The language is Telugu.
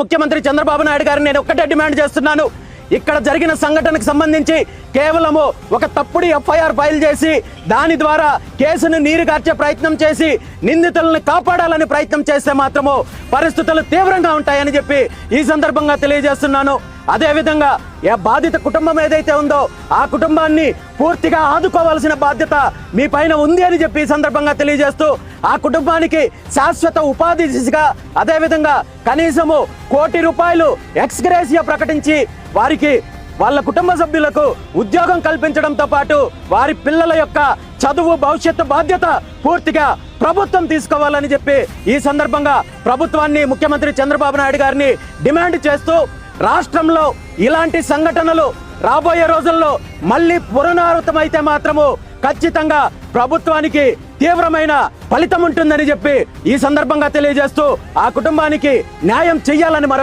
ముఖ్యమంత్రి చంద్రబాబు నాయుడు గారిని నేను ఒక్కటే డిమాండ్ చేస్తున్నాను. ఇక్కడ జరిగిన సంఘటనకు సంబంధించి కేవలము ఒక తప్పుడు ఎఫ్ఐఆర్ ఫైల్ చేసి దాని ద్వారా కేసును నీరుగార్చే ప్రయత్నం చేసి నిందితులను కాపాడాలని ప్రయత్నం చేస్తే మాత్రము పరిస్థితులు తీవ్రంగా ఉంటాయని చెప్పి ఈ సందర్భంగా తెలియజేస్తున్నాను. అదే విధంగా ఏ బాధిత కుటుంబం ఏదైతే ఉందో ఆ కుటుంబాన్ని పూర్తిగా ఆదుకోవాల్సిన బాధ్యత మీ పైన ఉంది అని చెప్పి ఈ సందర్భంగా తెలియజేస్తూ ఆ కుటుంబానికి శాశ్వత ఉపాధి దిశగా అదేవిధంగా కనీసము కోటి రూపాయలు ఎక్స్గ్రేసియా ప్రకటించి వారికి వాళ్ళ కుటుంబ సభ్యులకు ఉద్యోగం కల్పించడంతో పాటు వారి పిల్లల యొక్క చదువు భవిష్యత్తు బాధ్యత పూర్తిగా ప్రభుత్వం తీసుకోవాలని చెప్పి ఈ సందర్భంగా ప్రభుత్వాన్ని ముఖ్యమంత్రి చంద్రబాబు నాయుడు గారిని డిమాండ్ చేస్తూ రాష్ట్రంలో ఇలాంటి సంఘటనలు రాబోయే రోజుల్లో మళ్ళీ పునరావృతమైతే మాత్రము ఖచ్చితంగా ప్రభుత్వానికి తీవ్రమైన ఫలితం ఉంటుందని చెప్పి ఈ సందర్భంగా తెలియజేస్తూ ఆ కుటుంబానికి న్యాయం చెయ్యాలని మరొక